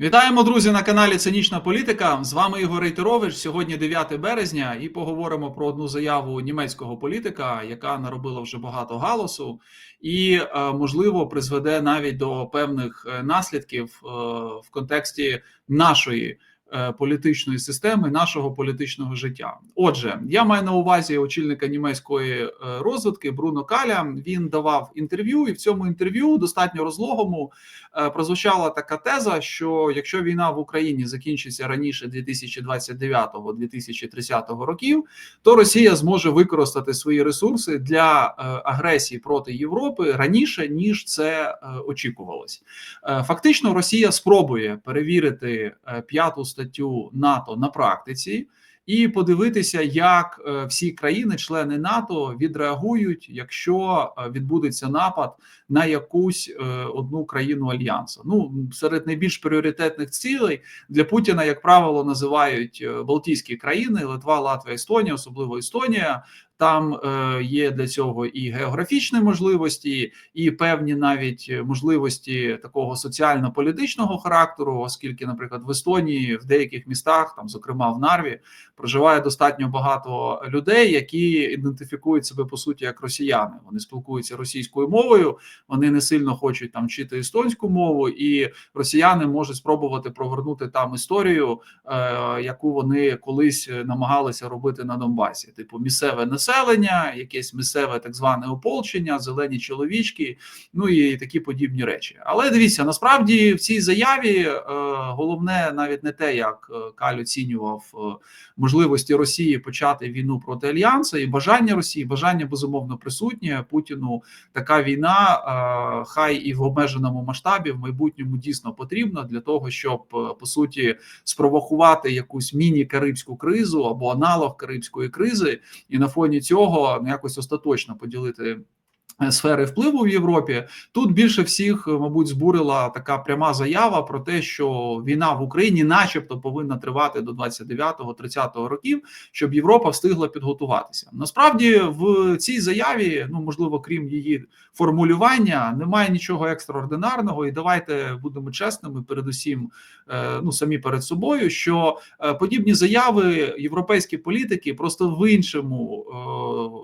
Вітаємо, друзі, на каналі Цинічна Політика. З вами Ігор Рейтерович. Сьогодні 9 березня, і поговоримо про одну заяву німецького політика, яка наробила вже багато галасу, і е, можливо призведе навіть до певних е, наслідків е, в контексті нашої. Політичної системи нашого політичного життя. Отже, я маю на увазі очільника німецької розвитки Бруно Каля. Він давав інтерв'ю, і в цьому інтерв'ю достатньо розлогому прозвучала така теза, що якщо війна в Україні закінчиться раніше 2029-2030 років, то Росія зможе використати свої ресурси для агресії проти Європи раніше ніж це очікувалось. Фактично, Росія спробує перевірити п'яту статтю НАТО на практиці. І подивитися, як всі країни-члени НАТО відреагують, якщо відбудеться напад на якусь одну країну альянсу. Ну серед найбільш пріоритетних цілей для Путіна, як правило, називають Балтійські країни: Литва, Латвія, Естонія, особливо Естонія. Там е, є для цього і географічні можливості, і певні навіть можливості такого соціально-політичного характеру, оскільки, наприклад, в Естонії в деяких містах, там, зокрема в Нарві, проживає достатньо багато людей, які ідентифікують себе по суті як росіяни. Вони спілкуються російською мовою, вони не сильно хочуть там вчити естонську мову, і росіяни можуть спробувати провернути там історію, е, яку вони колись намагалися робити на Донбасі, типу місцеве населення населення, якесь місцеве так зване ополчення, зелені чоловічки, ну і такі подібні речі. Але дивіться, насправді в цій заяві е, головне навіть не те, як е, Каль оцінював е, можливості Росії почати війну проти альянсу і бажання Росії, бажання безумовно присутнє Путіну. Така війна, хай і в обмеженому масштабі в майбутньому дійсно потрібна для того, щоб по суті спровокувати якусь міні-карибську кризу або аналог карибської кризи, і на фоні фоні цього якось остаточно поділити. Е, сфери впливу в Європі тут більше всіх, е, мабуть, збурила така пряма заява про те, що війна в Україні, начебто, повинна тривати до 29-30 років, щоб Європа встигла підготуватися. Насправді, в цій заяві, ну можливо, крім її формулювання, немає нічого екстраординарного, і давайте будемо чесними, передусім, е, ну самі перед собою, що подібні заяви європейські політики просто в іншому,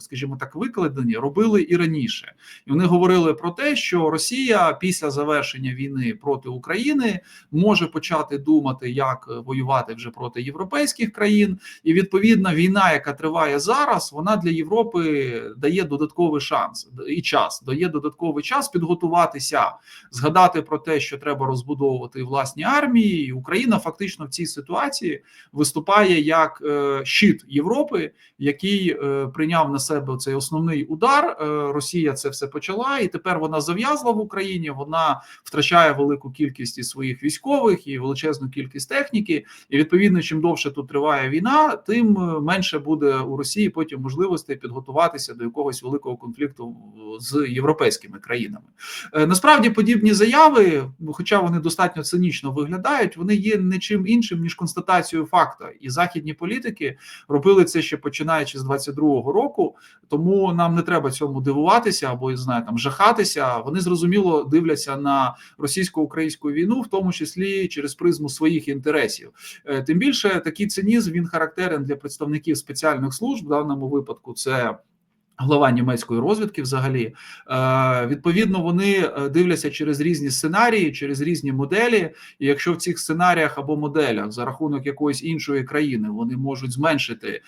скажімо так, викладені робили і раніше раніше, і вони говорили про те, що Росія після завершення війни проти України може почати думати, як воювати вже проти європейських країн, і відповідна війна, яка триває зараз, вона для Європи дає додатковий шанс і час, дає додатковий час підготуватися, згадати про те, що треба розбудовувати власні армії. І Україна фактично в цій ситуації виступає як е, щит Європи, який е, прийняв на себе цей основний удар е, Росії. Росія це все почала, і тепер вона зав'язла в Україні. Вона втрачає велику кількість своїх військових і величезну кількість техніки. І відповідно, чим довше тут триває війна, тим е, менше буде у Росії потім можливостей підготуватися до якогось великого конфлікту з європейськими країнами. Е, насправді подібні заяви, хоча вони достатньо цинічно виглядають, вони є не чим іншим ніж констатацією факта. І західні політики робили це ще починаючи з 22-го року. Тому нам не треба цьому дивувати дивуватися або я знаю, там жахатися. Вони зрозуміло дивляться на російсько-українську війну, в тому числі через призму своїх інтересів. Е, тим більше такий цинізм він характерен для представників спеціальних служб в даному випадку. Це Глава німецької розвідки, взагалі, е, відповідно, вони е, дивляться через різні сценарії, через різні моделі. І якщо в цих сценаріях або моделях за рахунок якоїсь іншої країни вони можуть зменшити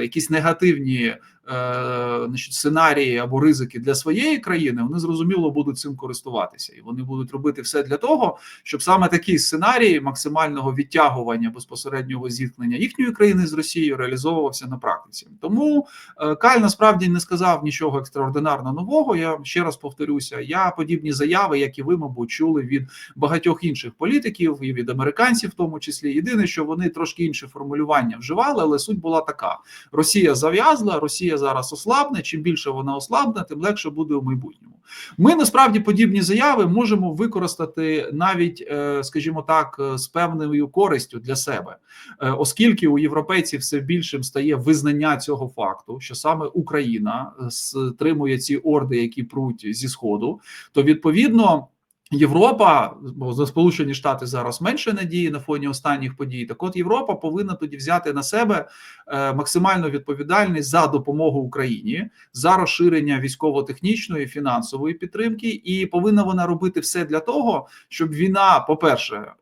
якісь негативні Е, значить, сценарії або ризики для своєї країни, вони зрозуміло будуть цим користуватися, і вони будуть робити все для того, щоб саме такі сценарії максимального відтягування безпосереднього зіткнення їхньої країни з Росією реалізовувався на практиці. Тому е, Каль насправді не сказав нічого екстраординарно нового. Я ще раз повторюся. Я подібні заяви, як і ви, мабуть, чули від багатьох інших політиків і від американців, в тому числі. Єдине, що вони трошки інше формулювання вживали, але суть була така: Росія зав'язла, Росія. Росія зараз ослабне. Чим більше вона ослабне, тим легше буде у майбутньому. Ми насправді подібні заяви можемо використати навіть, е, скажімо так, е, з певною користю для себе, е, оскільки у європейців все більшим стає визнання цього факту, що саме Україна стримує ці орди, які пруть зі сходу, то відповідно. Європа, бо за Сполучені Штати зараз менше надії на фоні останніх подій. Так, от Європа повинна тоді взяти на себе е, максимальну відповідальність за допомогу Україні за розширення військово-технічної фінансової підтримки, і повинна вона робити все для того, щоб війна, по перше, е,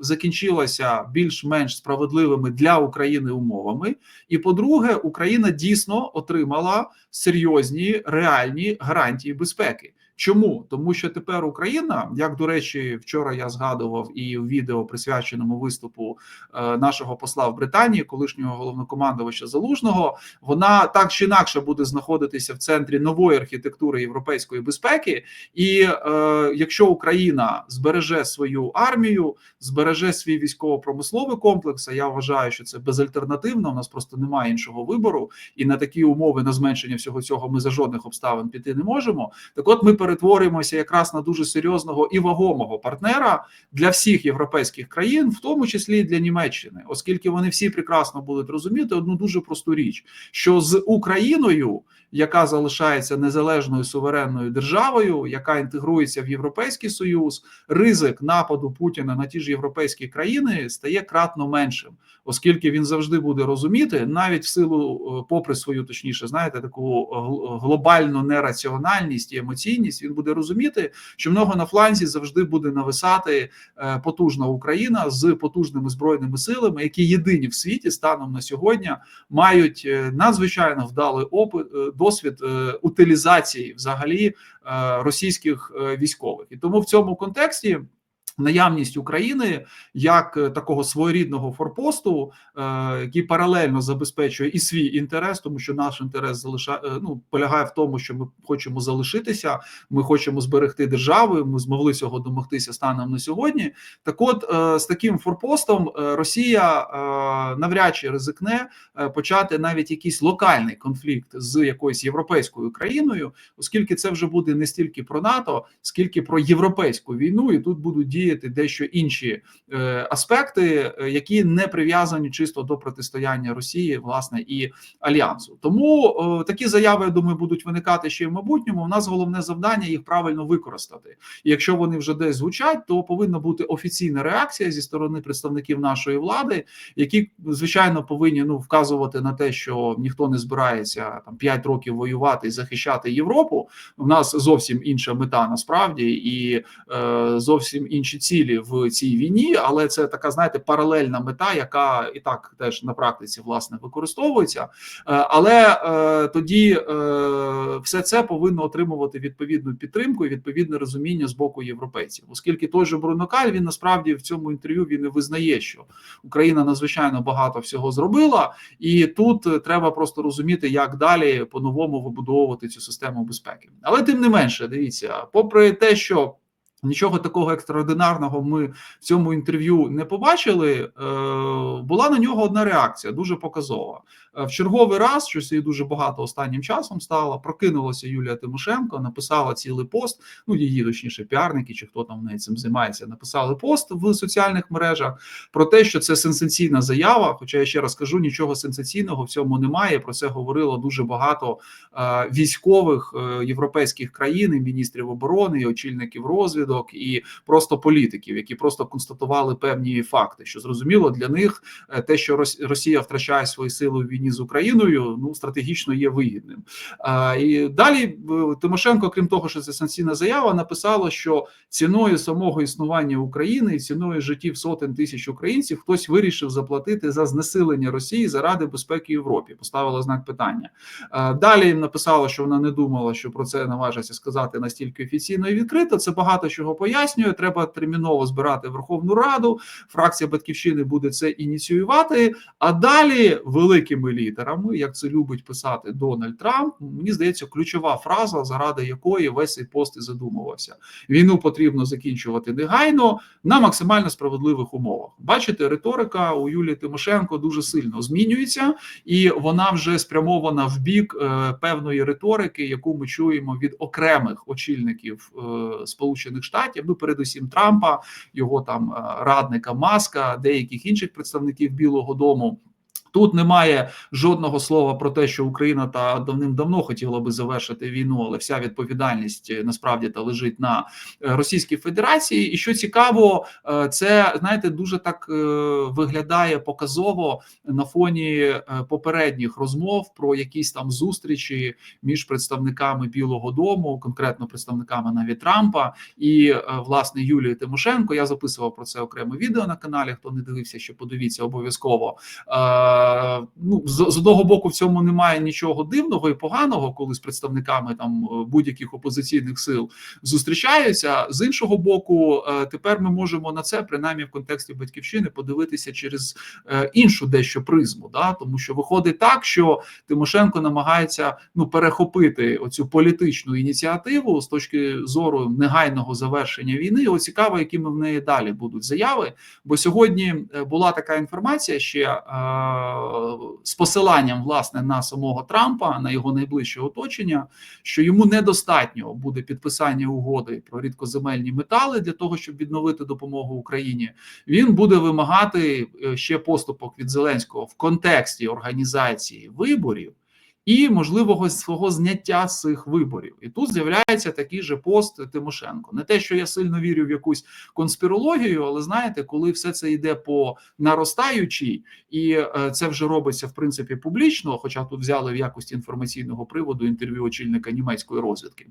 закінчилася більш-менш справедливими для України умовами. І по-друге, Україна дійсно отримала серйозні реальні гарантії безпеки. Чому тому, що тепер Україна, як до речі, вчора я згадував і в відео присвяченому виступу е, нашого посла в Британії, колишнього головнокомандувача Залужного, вона так чи інакше буде знаходитися в центрі нової архітектури європейської безпеки. І е, якщо Україна збереже свою армію, збереже свій військово-промисловий комплекс, а я вважаю, що це безальтернативно. У нас просто немає іншого вибору, і на такі умови на зменшення всього цього ми за жодних обставин піти не можемо. Так, от ми перетворюємося якраз на дуже серйозного і вагомого партнера для всіх європейських країн, в тому числі і для Німеччини, оскільки вони всі прекрасно будуть розуміти одну дуже просту річ: що з Україною, яка залишається незалежною суверенною державою, яка інтегрується в Європейський Союз, ризик нападу Путіна на ті ж європейські країни стає кратно меншим, оскільки він завжди буде розуміти, навіть в силу, е, попри свою точніше, знаєте, таку глобальну нераціональність і емоційність, він буде розуміти, що в нього на фланзі завжди буде нависати е, потужна Україна з потужними збройними силами, які єдині в світі станом на сьогодні мають е, надзвичайно вдалий опит досвід утилізації взагалі російських військових, і тому в цьому контексті. Наявність України як е, такого своєрідного форпосту, е, який паралельно забезпечує і свій інтерес, тому що наш інтерес залишає е, ну, полягає в тому, що ми хочемо залишитися, ми хочемо зберегти державу. Ми змогли цього домогтися станом на сьогодні. Так, от з таким форпостом Росія навряд чи ризикне почати навіть якийсь локальний конфлікт з якоюсь європейською країною, оскільки це вже буде не стільки про НАТО, скільки про європейську війну, і тут будуть діяти задіяти дещо інші е, аспекти, е, які не прив'язані чисто до протистояння Росії, власне, і альянсу. Тому такі заяви я думаю будуть виникати ще в майбутньому. У нас головне завдання їх правильно використати. І Якщо вони вже десь звучать, то повинна бути офіційна реакція зі сторони представників нашої влади, які звичайно повинні ну вказувати на те, що ніхто не збирається там 5 років воювати і захищати Європу. У нас зовсім інша мета насправді і е, зовсім інші інші цілі в цій війні, але це така, знаєте, паралельна мета, яка і так теж на практиці власне використовується. Е, але е, тоді е, все це повинно отримувати відповідну підтримку і відповідне розуміння з боку європейців, оскільки той же Брунокаль він насправді в цьому інтерв'ю він і визнає, що Україна надзвичайно багато всього зробила, і тут треба просто розуміти, як далі по-новому вибудовувати цю систему безпеки. Але тим не менше, дивіться, попри те, що Нічого такого екстраординарного ми в цьому інтерв'ю не побачили. Е, була на нього одна реакція, дуже показова. Е, в черговий раз щось її дуже багато останнім часом стало. Прокинулася Юлія Тимошенко, написала цілий пост. Ну її точніше, піарники чи хто там в неї цим займається. Написали пост в соціальних мережах про те, що це сенсаційна заява. Хоча я ще раз кажу, нічого сенсаційного в цьому немає. Про це говорило дуже багато е, військових європейських країн, і міністрів оборони, і очільників розвідок і просто політиків, які просто констатували певні факти. Що зрозуміло для них е, те, що Росія втрачає свої сили в війні з Україною, ну стратегічно є вигідним. А, І далі е, Тимошенко, крім того, що це санкційна заява, написала, що ціною самого існування України і ціною життів сотень тисяч українців хтось вирішив заплатити за знесилення Росії заради безпеки Європі. Поставила знак питання. А, Далі написала, що вона не думала, що про це наважиться сказати настільки офіційно і відкрито. Це багато чого пояснює. Треба терміново збирати Верховну Раду. Фракція Батьківщини буде це ініціювати. А далі великими літерами, як це любить писати Дональд Трамп, мені здається, ключова фраза, заради якої весь цей пост і задумувався. Війну потрібно закінчувати негайно на максимально справедливих умовах. Бачите, риторика у Юлії Тимошенко дуже сильно змінюється, і вона вже спрямована в бік е, певної риторики, яку ми чуємо від окремих очільників е, Сполучених Штатів. Штатів, ну передусім Трампа, його там е, радника Маска, деяких інших представників Білого Дому. Тут немає жодного слова про те, що Україна та давним-давно хотіла би завершити війну, але вся відповідальність е, насправді та лежить на е, Російській Федерації. І що цікаво, е, це знаєте, дуже так виглядає показово на фоні попередніх розмов про якісь там зустрічі між представниками Білого Дому, конкретно представниками навіть Трампа і власне Юлією Тимошенко. Я записував про це окреме відео на каналі. Хто не дивився, що подивіться обов'язково ну з, одного боку в цьому немає нічого дивного і поганого, коли з представниками там е, будь-яких опозиційних сил зустрічаються. З іншого боку, е, тепер ми можемо на це принаймні в контексті батьківщини подивитися через е, іншу дещо призму, да тому що виходить так, що Тимошенко намагається ну перехопити оцю політичну ініціативу з точки зору негайного завершення війни. О, цікаво, якими в неї далі будуть заяви. Бо сьогодні була така інформація ще з посиланням власне на самого Трампа, на його найближче оточення, що йому недостатньо буде підписання угоди про рідкоземельні метали для того, щоб відновити допомогу Україні. Він буде вимагати е, ще поступок від Зеленського в контексті організації виборів і можливого свого зняття з цих виборів. І тут з'являється такий же пост Тимошенко. Не те, що я сильно вірю в якусь конспірологію, але знаєте, коли все це йде по наростаючій, і е, це вже робиться в принципі публічно, хоча тут взяли в якості інформаційного приводу інтерв'ю очільника німецької розвідки.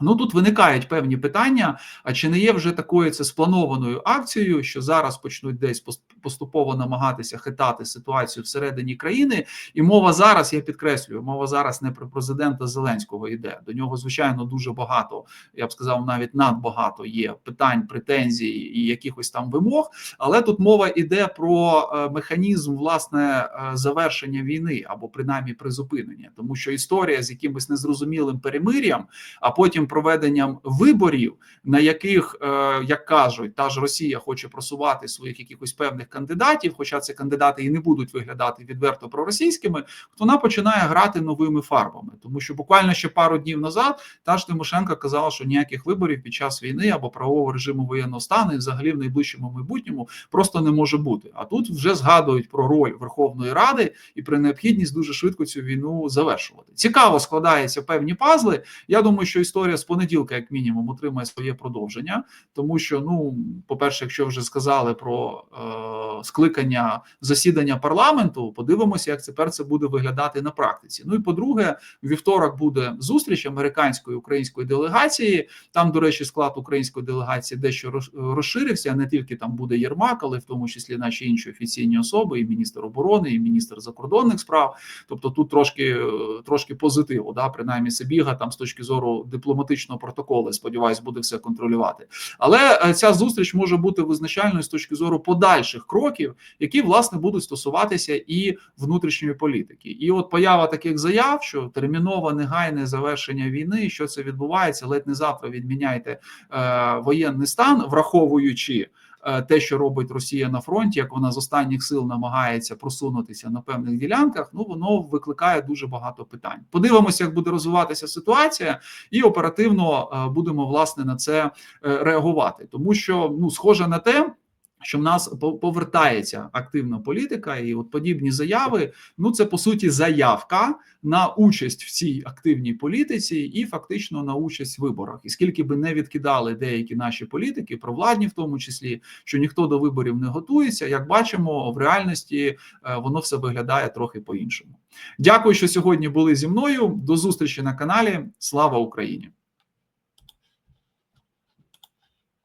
Ну тут виникають певні питання: а чи не є вже такою це спланованою акцією, що зараз почнуть десь поступово намагатися хитати ситуацію всередині країни? І мова зараз, я підкреслюю, мова зараз не про президента Зеленського йде. До нього, звичайно, дуже багато. Я б сказав, навіть надбагато є питань, претензій і якихось там вимог. Але тут мова йде про е, механізм власне е, завершення війни або принаймні призупинення, тому що історія з якимось незрозумілим перемир'ям, а потім проведенням виборів, на яких, е, як кажуть, та ж Росія хоче просувати своїх якихось певних кандидатів, хоча ці кандидати і не будуть виглядати відверто проросійськими, то вона починає грати новими фарбами, тому що буквально ще пару днів назад та ж Тимошенко казала, що ніяких виборів під час війни або правового режиму воєнного стану і взагалі в найближчому майбутньому просто не може бути. А тут вже згадують про роль Верховної Ради і про необхідність дуже швидко цю війну завершувати. Цікаво складаються певні пазли. Я думаю, що історія з понеділка, як мінімум, отримає своє продовження, тому що, ну, по-перше, якщо вже сказали про е, скликання засідання парламенту, подивимося, як тепер це буде виглядати на практиці. Ну і по-друге, вівторок буде зустріч американської української делегації. Там, до речі, склад української делегації дещо розширився. Не тільки там буде Єрмак, але в тому числі наші інші офіційні особи, і міністр оборони, і міністр закордонних справ. Тобто, тут трошки трошки позитиву, да, принаймні Сибіга там з точки зору дипломатичної дипломатичного протоколу. Сподіваюсь, буде все контролювати. Але е, ця зустріч може бути визначальною з точки зору подальших кроків, які власне будуть стосуватися і внутрішньої політики. І от поява таких заяв, що термінове негайне завершення війни, що це відбувається, ледь не завтра відміняйте е, воєнний стан, враховуючи. Е, те, що робить Росія на фронті, як вона з останніх сил намагається просунутися на певних ділянках, ну воно викликає дуже багато питань. Подивимося, як буде розвиватися ситуація, і оперативно е, будемо власне на це е, реагувати, тому що ну схоже на те що в нас повертається активна політика, і от подібні заяви. Ну це по суті заявка на участь в цій активній політиці і фактично на участь в виборах. І скільки би не відкидали деякі наші політики, провладні в тому числі, що ніхто до виборів не готується. Як бачимо, в реальності е, воно все виглядає трохи по іншому. Дякую, що сьогодні були зі мною. До зустрічі на каналі. Слава Україні!